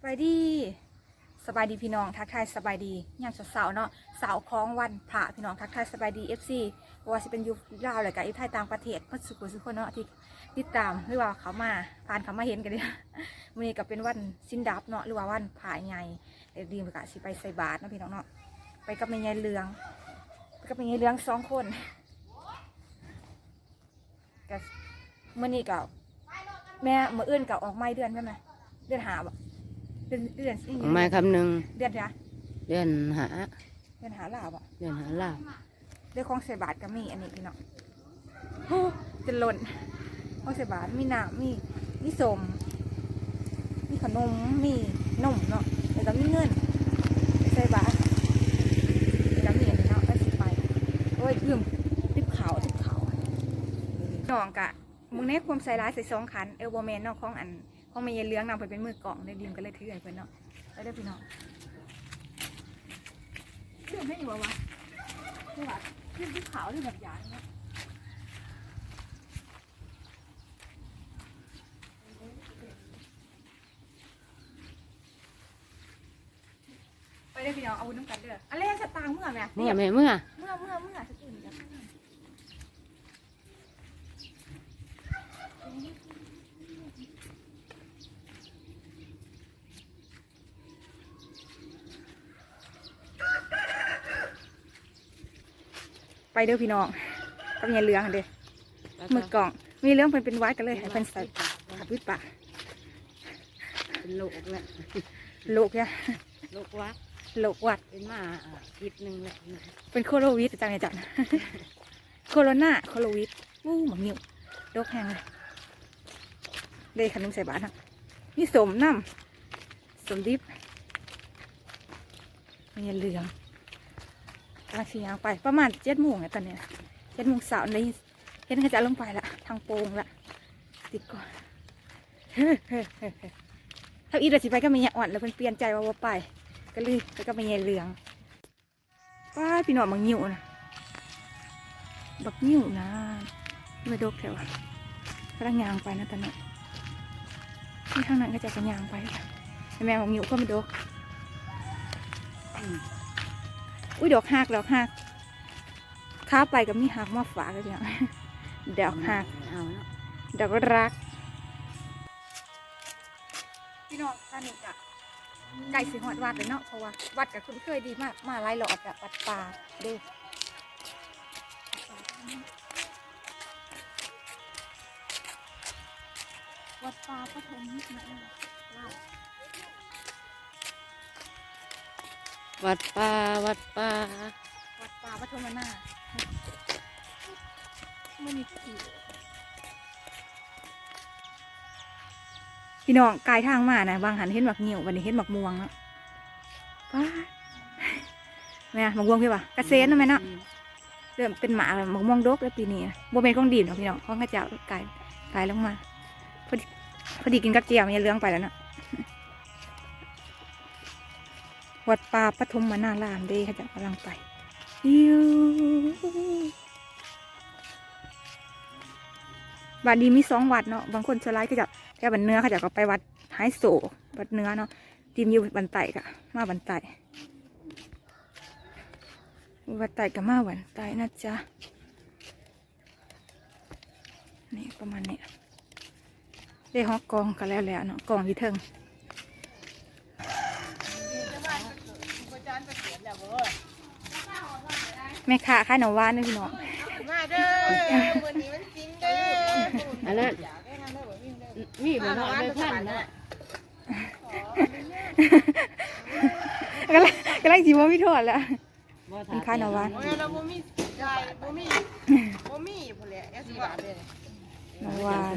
สบายดีสบายดีพี่น้องทักทายสบายดียามเสาร์ๆเนาะเสาร์ของวันพระพี่น้องทักทายสบายดี FC ว่าสิเป็นยูลาวเลยกับอีไทยต่างประเทศเพื่อสุขุสุขคนเนาะที่ติดตามหรือว่าเขามาผ่านเขามาเห็นกันเนี่ยวันนี้ก็เป็นวันสิ้นดับเนาะหรือว่าวันพระใหญ่เดี๋ยวดีมกะสิไปใส่บาตรเนาะพี่น้องเนาะไปกับแม่ยายเหลืองไปกับแม่ยายเหลืองสองคนก็เมื่อนี้ก็แม่เมื่ออื่นก็ออกไม้เดือนใช่ไหมเดือนหาบ่ เดือนเดือนสิของไม้คำหนึ่งเดือนจ้ะเดือนหาเดือนหาลาวอะเดือนหาลาบเรื่องของใส่บาทก็มีอันนี้พี่น้องโอ้จะหล่นของใส่บาทมีน้ำมีมีสมมีขนมมีนมเนาะแล้วก็มีเงินใส่บาทแล้วมีอันนี้เนาะก็สิไปโอ้ยลืมติบขาวติบขาวน้องกะมึงเนี้ความใส่ร้ายใส่สองขันเอลโบแมนเนาะของอัน ของมันยายเลี้ยงนำไปเป็นมือกล่องได้ดิมก็เลยถือให้เพื่อนเนาะไปเด้อพี่น้องเรื่องไม่อยู่วะนี่หว่าขึ้นที่ขาวที่แบบอย่างเนี้ยไปได้พี่น้องเอาวุ้นน้ำกันเด้ออะไรสตางค์เมื่อไหมเมื่อแม่เมื่อเมื่อเมื่อเมื่อสักอื่นจะ ไปเด้อพี่น้องกับยายเหลืองหั่นเด้อมือกล่องมีเรื่องเพิ่นเป็นวัดกันเลยให้เพิ่นใส่ผัดวิปะเป็นโลกแหละโลกเนี่ยโลกวัดโลกวัดเป็นมาอะคิดหนึ่งแหละเป็นโคโรวิดจังไงจังโคโรนาโคโรวิดวู้หมังมิวดกแห้งเลยเลยขนมใส่บาตรนะมีสมน้ำสมดิบมันยังเหลือง กำลังสียางไปประมาณเจ็ดโมงเนี่ยตอนเนี้ยเจ็ดโมงสาร์เลยเห็นขจะลงไปละทางโป่งละติดก่อนถ้าอีเราสิไปก็ไม่ยอ่อนแล้วเพิ่นเปลี่ยนใจว่าว่าไป ก็เลยไปก็ไม่ยเหลืองป้าพี่น้องบักนิ้วนะบักนิ้วนะไม่ดกแถวกำลังยางไปนะตอนนี้ที่ข้างนั้นก็จะกันยางไปค่ะแต่แม่ของนิ้วก็ไม่ดก อุ้ยดอกหักดอกหักข้าไปกับมีหักมาฝากเลยเนี่ยดอกหักเอาเนาะดอกรัก พี่น้องท่านนี้จะไก่สีหอดวัดเลยเนาะเพราะว่าวัดกับคุณเคยดีมากมาหลายหลอดอะวัดป่าเด้วัดป่าปฐมนินะลาด วัดป่าวัดป่าวัดป่าปฐมนาไม่มีที่พี่น้องกายทางมานะบางหันเห็นหมักเหนียววันนี้เห็นหมักม่วงเนาะป้าแม่หมักม่วงพี่ปะกระเซ็นนะแม่เนาะเริ่มเป็นหมาแล้วหมกม่วงดกแล้วปีนี้โบเป็นของดีนหรอกพี่น้องข้องกระเจ้าก่ไก่ลงมาพอดีพอดีกินกับเจียวมันจะเลื้องไปแล้วเนาะ วัดป่าปฐมมานารามเด้เขาจะกำลังไปยิววัดดีมีสองวัดเนาะบางคนสไลด์เขาจะแค่บันเนื้อเขาจะก็ไปวัดไฮโซวัดเนื้อเนาะทีมอยู่บันไตกะมาบันไตวัดไต่กับมาวันไต่นะจ๊ะนี่ประมาณนี้ได้ฮอกกองกันแล้วแล้วเนาะกองยี่เทิง แม่ค้าขายหนมหวานนี่พี่น้องมาเด้อวันนี้มันจริงเด้ออันนั้นมีบ่เนาะไม่พันนะกำลังกำลังจีบว่าพี่โทษแล้วบ่มีขายหนมหวานโอ้ยเราบ่มีใจบ่มีบ่มีพุ่นแหละแอสิบาทเด้อหนมหวาน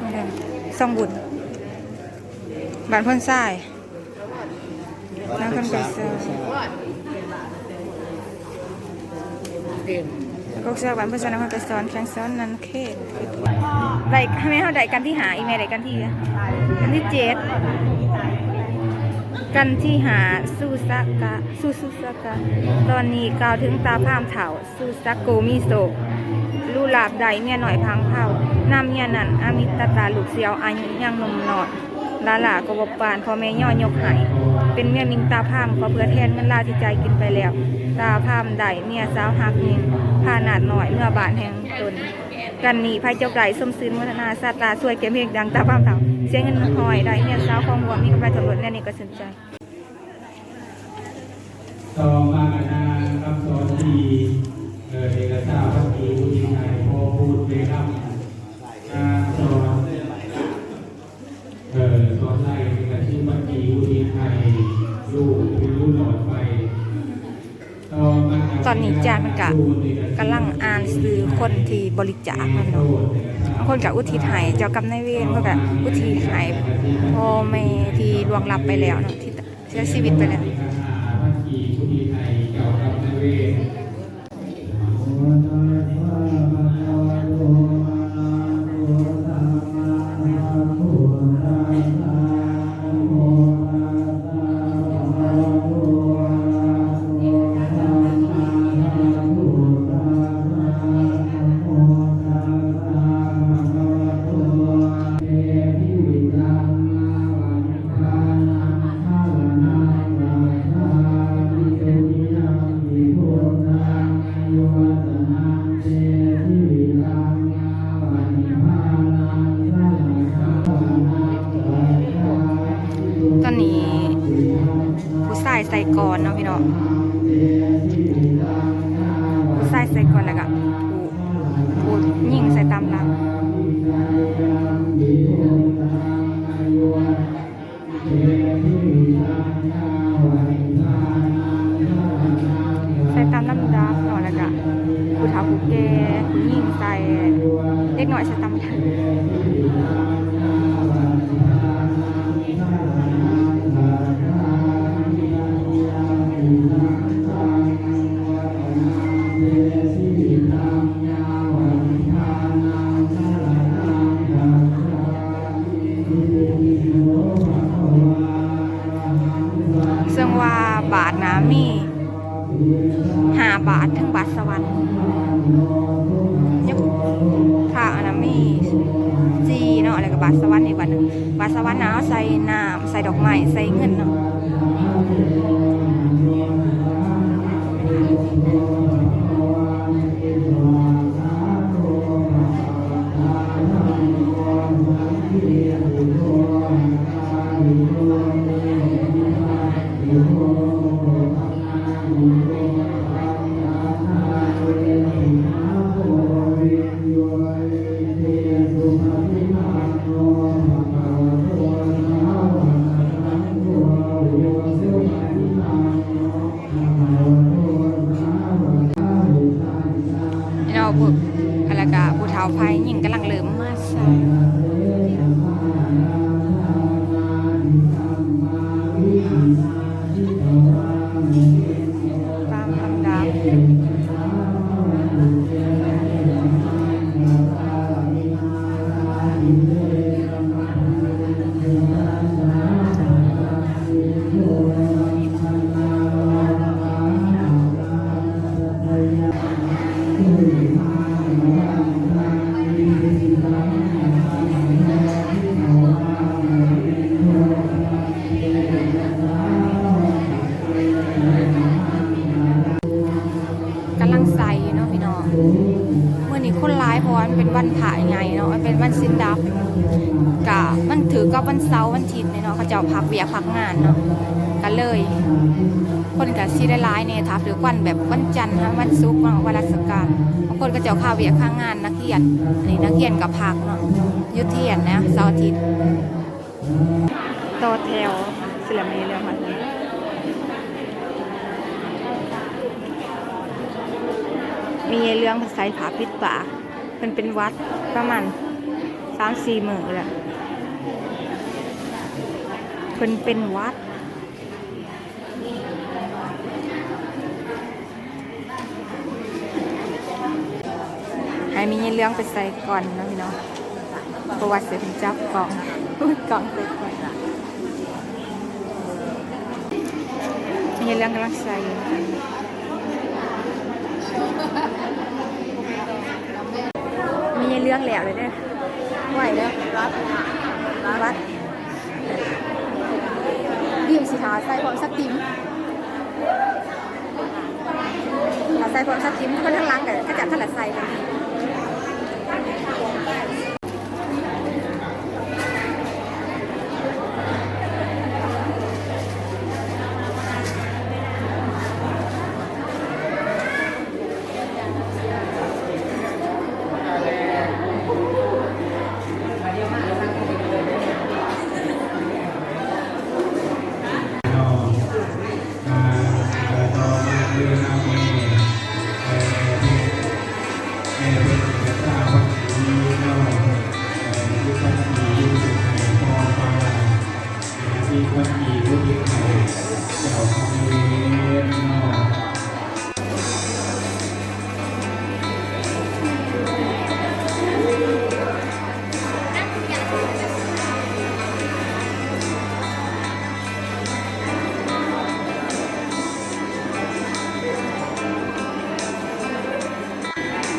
นี่แหละ ซองบุญบานพ่นทรายน้ำคนไปเซอร์เต็มพวกเสื้อบานพ่นทรายน้ำคนไปซ้อนแข้งซ้อนนันเขตได้ให้แม่เขาได้กันที่หาอีเมลได้กันที่กันที่เจ็ดไปกันที่หาซูซากะซูซูซากะตอนนี้กล่าวถึงตาพามเถาซูซาโกมิโซะ ลูลาบใดเมียหน่อยพังเผานำเมียนั่นอามิตตาลูกเสียวอายุยังนมนอนลาลากบปานพอแม่ย่อยกให้เป็นเมียนิงตาพามขอเพื่อแทนเงินลาที่ใจกินไปแล้ว ตาพามใดเมียสาวหักนิงพานาดหน่อยเมื่อบานแห่งตนกันนี่ภัยเจ้าไก่สมซื้นวัฒนาซาตาสวยเก็บเพียงดังตาพามเถาเสียเงินหอยได้เมียสาวของหัวมีกำไรตำรวจแน่นี่ก็สนใจ กะกำลังอ่านซื้อคนที่บริจาคมันเนาะบางคนกับอุทิศให้เจ้ากรรมนายเวรเพื่อแบบอุทิศให้พ่อแม่ที่ล่วงลับไปแล้วเนาะที่เสียชีวิตไปแล้ว ใส่ตามลำดับเนาะแล้วก็ผู้เฒ่าผู้แก่ผู้หญิงใส่เล็กหน่อยใส่ตามหลั งซึ่งว่าบาทนะมีหาบาทถึงบาทสวรรค์ยกถ้าอันนั้นมีจีเนาะอะไรกับบาทสวรรค์อีกบาทหนึ่งบาทสวรรค์นะเอาใส่น้ำใส่ดอกไม้ใส่เงินเนาะ เเมื่อนี้คนร้ายเพราะว่ามันเป็นวันพระใหญ่เนาะมันเป็นวันสิ้นดับกะมันถือกับวันเสาร์วันอาทิตย์เนี่เนาะเขาจะพักเวียพักงานเนาะกันเลย คนกับซีได้ร้ายเนี่ยทับหรือวันแบบวันจันทร์ฮะวันศุกร์เนวันราชการบางคนก็จะเอาข้าวเวียข้างงานนักเรียนอันนี่นักเรียนกับพักเนาะยุทธเทียนนะเสาร์อาทิตย์ต่อแถวศิลมีเรื่องมัน มีเรื่องภาษาผาพิษปามันเป็นวัดประมาณสามสี่หมื่นแหละเพิ่นเป็นวัดให้มีเรื่องไปใส่ก่อนนะพี่น้องประวัติเสียถึงจับกล่องอุ้ยกล่องเต็มก่อนมีเรื่องกำลังใส่ มีเรื่องแล้วเลยเนี่ยไหวแล้วรัด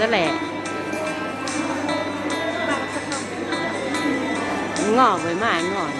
นั่นแหละงอกไปมากงอก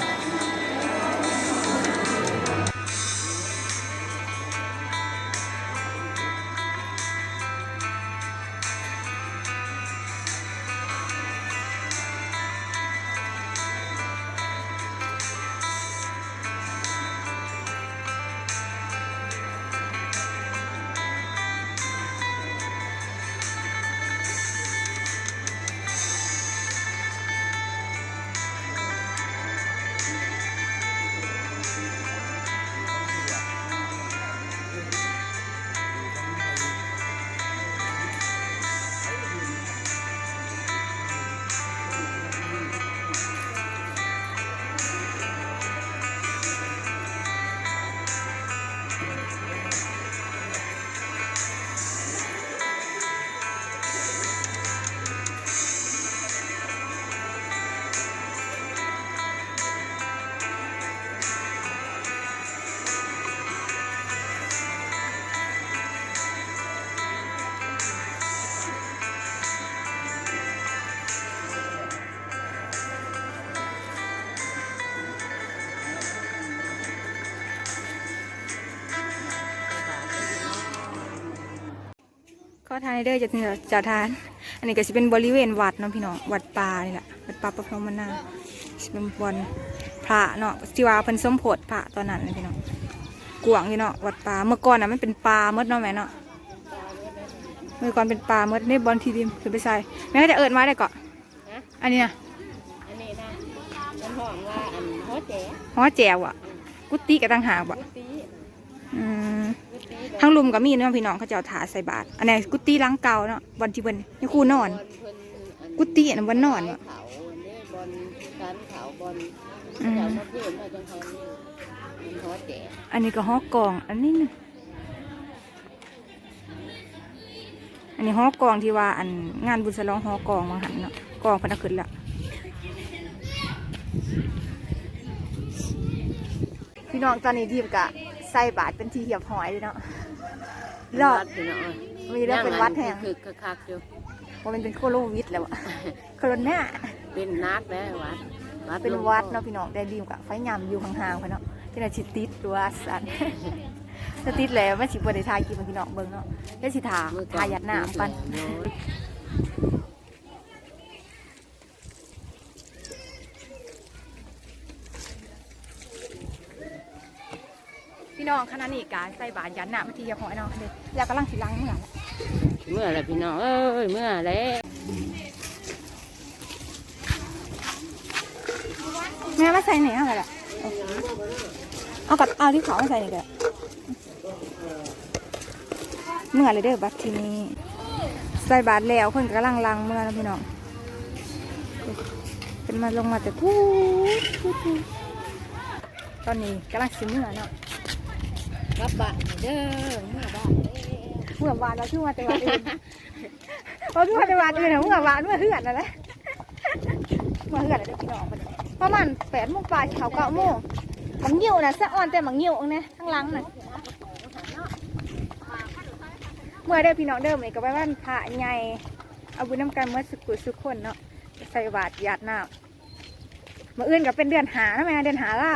ก็ทานเดอร์จะถึงเจ้าทาน อันนี้ก็จะเป็นบริเวณวัดเนาะพี่น้องวัดป่านี่แหละวัดป่าประพรมนาจะเป็นบอนพระเนาะที่ว่าเพิ่นสมโพธิพระตอนนั้นเลยพี่น้องกวางพี่เนาะวัดป่าเมื่อก่อนน่ะมันเป็นป่าเมดเนาะแม่เนาะเมื่อก่อนเป็นป่าเมดในบอลทีดิมขึ้นไปใส่แม่ก็จะเอิดไว้ได้เกาะอันนี้นะอันนี้นะมันหอมว่าอันหัวแจ๋ฮอแจวอะกุฏิกับต่างหากบ่ตีอืมตี ทั้งลุมก็มีเนาะพี่น้องเขาจะเอาถาใส่บาตรอันนี้กุฏิหลังเก่าเนาะบอลที่เพิ่นนี่คู่นอน กุฏิอันนั้นนอนวะเขาเนี่ยบอลการเขาบอลแถวมาเพื่อนมาจังเขานี่มันฮอแจกอันนี้ก็ฮอกอง อันนี้นึงอันนี้ฮอกองที่ว่าอันงานบุญฉลองฮอกองมาหันเนาะกองพนเอาขึ้นแล้วพี่น้องตอนนี้ทีมกะ ใส่บาตรเป็นที่เหียบหอยเลยเนาะรอบวัดพี่น้องมีเรื่องเป็นวัดแห่งคือคือคักอยู่ว่ามันเป็นโคโลวิดแล้วอะโคโรนาเป็นนักแล้ววัดเป็นวัดเนาะพี่น้องได้ดีมกับไฟยามอยู่ห่างๆเพิ่นเนาะที่น่าสิติดตัวสันถ้าติดแล้วมันสิบ่ได้ทายกินพี่น้องเบิ่งเนาะแล้วสิถามทายยัดน้ำกัน พี่น้องขณะนี้การใส่บาตรยัดน้ำมาที่เหียบหอยเนาะเด้แล้วกำลังสิล้างมือละเมื่อไรพี่น้องเอ้ยเมื่อไรแม่มาใส่ไหนอะไรล่ะเอากับเอาที่เขามาใส่นี่ก็ได้เมื่อเลยเด้อบัตรที่นี่ใส่บาตรแล้วเพิ่นกำลังล้างเมื่อแล้วพี่น้องเป็นมาลงมาแต่พูดพูดพูดตอนนี้กำลังสิเมื่อเนาะ รับบัตรเด้อเมื่อบ้านเมื่อวานเราชื่อว่าแต่วานอื่นเราชื่อว่าแต่วานอื่นเหรอเมื่อวานเมื่อเฮือนนั่นแหละเมื่อเฮือนอะไรพี่น้องมันประมาณแปดโมงปลายเขาเก้าโมงมังเหี่ยวนะสะอ่อนแต่มังเหี่ยวเองนะทั้งหลังน่ะเมื่อได้อพี่น้องเดิมเลยก็ไปบ้านพระใหญ่เอาบุญน้ำกันเมื่อสุขุสุขคนเนาะใส่บาตรหยาดน้ำมาอื่นก็เป็นเดือนหานะแม่เดือนหาเล่า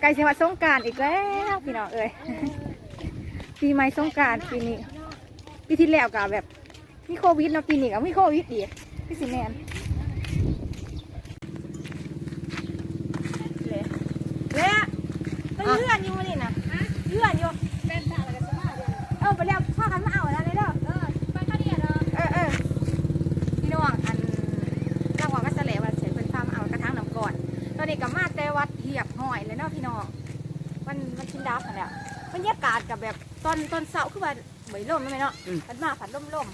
ไกล้จังหวัดสงการอีกแล้วพี่น้องเอ้ยปีใหม่สงการปีนี้ปีที่แล้วก็แบบมีโควิดเนาะปีนี้ก็มีโควิดดีพี่สิแมนเลยเลยมันเลื่อนอยู่นี่นะเลื่อนอยู่ เป็นตาแล้วก็สมาเดียว เออไปแล้วพ่อกันมาเอาแล้วเลยเด้อ เออไปข้าวเดียวเนาะ เออเออพี่น้องอันรางวัลก็เสลวันเสร็จเป็นฟาร์มเอากระทั่งน้ำก่อน ตอนนี้ก็มาแต่วัดเหียบหอยเลยเนาะพี่น้องมันมันชินดับกันแล้วบรรยา กาศกับแบบตอนตอนเสาร์คือว่าใบลมใช่ไหมเนาะมันมาผัดลมลม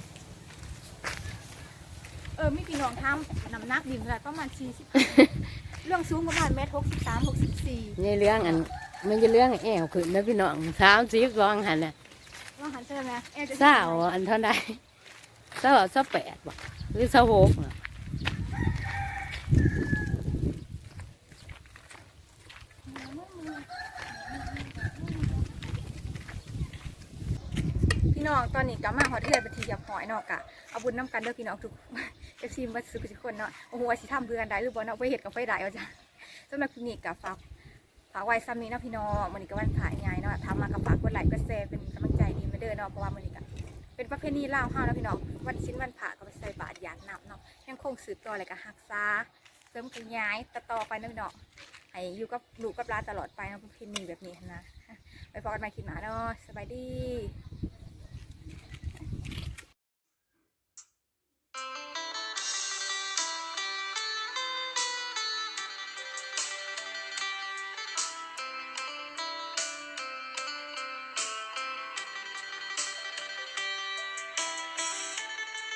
เออมีพี่น้องทำน้ำหนักดินเท่าไหร่ประมาณสี่สิบเรื่องสูงประมาณเมตรหกสิบสามหกสิบสี่นี่เรื่องอันมันจะเรื่องแอวขึ้นนะพี่น้องสามสิบวางหันน่ะว่าหันเจอไหมเอ๊ะจะเศร้าอันเท่าใดเศร้าเศร้าแปดบ่หรือเศร้าหกน่ะ พี่น้องตอนนี้ก็มาหอเทือนไปทีเหยียบหอยเนาะกะเอาบุญน้ำกันเด้อพี่น้องทุกเอฟซีมาสุขทุกคนเนาะโอ้โหสิทำเพื่อนได้หรือบ่เนาะไปเห็ดกับไฟได้เอาจ้ะสำหรับคลินิกกับฝากฝากไว้ซ้ำนี้นาะพี่น้องมันนี้ก็วันผ่ายายเนาะทำมากับฝากกดไลค์กดแชร์เป็นกำลังใจดีมาเด้อเนาะเพราะว่ามันนี้ก็เป็นประเพณีลาวเฮาแล้วพี่น้องวันชิ้นวันผ่าก็ไปใส่บาตรยาดน้ำเนาะยังคงสืบต่ออะไรก็หักษาเสริมขยายต่อต่อไปเนาะพี่น้องให้อยู่กับลูกกับหลานตลอดไปนะประเพณีแบบนี้นะไปพบกันใหม่คลิปหน้าเนาะสบายดี